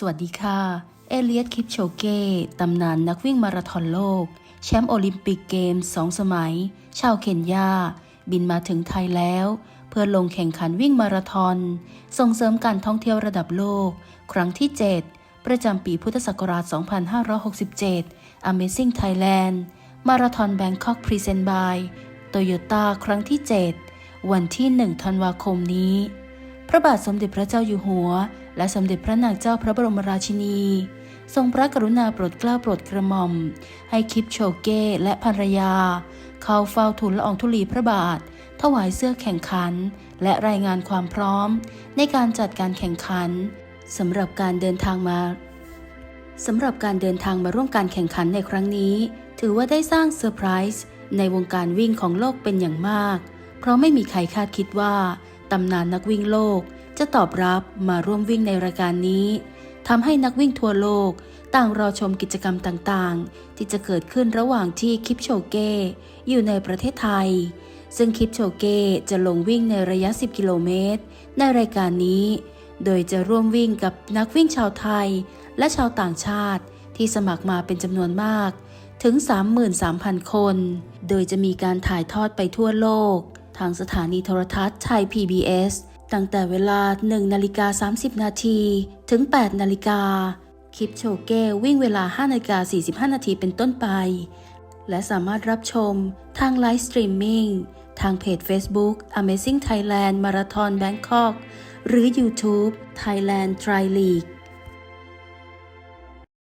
สวัสดีค่ะ เอเลียตคิปโชเก้ตำนานนักวิ่งมาราธอนโลก แชมป์โอลิมปิกเกมส์สองสมัย ชาวเคนยา บินมาถึงไทยแล้ว เพื่อลงแข่งขันวิ่งมาราธอน ส่งเสริมการท่องเที่ยวระดับโลก ครั้งที่ 7 ประจำปีพุทธศักราช 2567 Amazing Thailand มาราธอนแบงคอกพรีเซนต์บายโตโยต้าครั้งที่ 7 วันที่ 1 ธันวาคมนี้ พระบาทสมเด็จพระเจ้าอยู่หัว และสมเด็จพระนางเจ้าพระบรมราชินี ทรงพระกรุณาโปรดเกล้าโปรดกระหม่อม ให้คิปโชเก้และภรรยา เข้าเฝ้าทูลละอองธุลีพระบาท ถวายเสื้อแข่งขัน และรายงานความพร้อม ในการจัดการแข่งขันสำหรับการเดินทางมาสำหรับการเดินทางมาร่วมการแข่งขันในครั้งนี้ ถือว่าได้สร้างเซอร์ไพรส์ในวงการวิ่งของโลกเป็นอย่างมาก เพราะไม่มีใครคาดคิดว่า ตำนานนักวิ่งโลกจะตอบรับมาร่วมวิ่งในรายการนี้ทำให้นักวิ่งทั่วโลก ต่างรอชมกิจกรรมต่างๆ ที่จะเกิดขึ้นระหว่างที่คิปโชเก้อยู่ในประเทศไทย ซึ่งคิปโชเก้จะลงวิ่งในระยะ 10 กิโลเมตร ในรายการนี้ โดยจะร่วมวิ่งกับนักวิ่งชาวไทย และชาวต่างชาติ ที่สมัครมาเป็นจำนวนมาก ถึง 33,000 คน โดยจะมีการถ่ายทอดไปทั่วโลก ทางสถานีโทรทัศน์ไทย PBS ตั้งแต่เวลา 1 นาฬิกา 30 นาที ถึง 8 นาฬิกา คลิปโชเก้วิ่งเวลา 5 นาฬิกา 45 นาทีเป็นต้นไป และสามารถรับชมทางไลฟ์สตรีมมิ่งทางเพจ Facebook Amazing Thailand Marathon Bangkok หรือ YouTube Thailand Tri League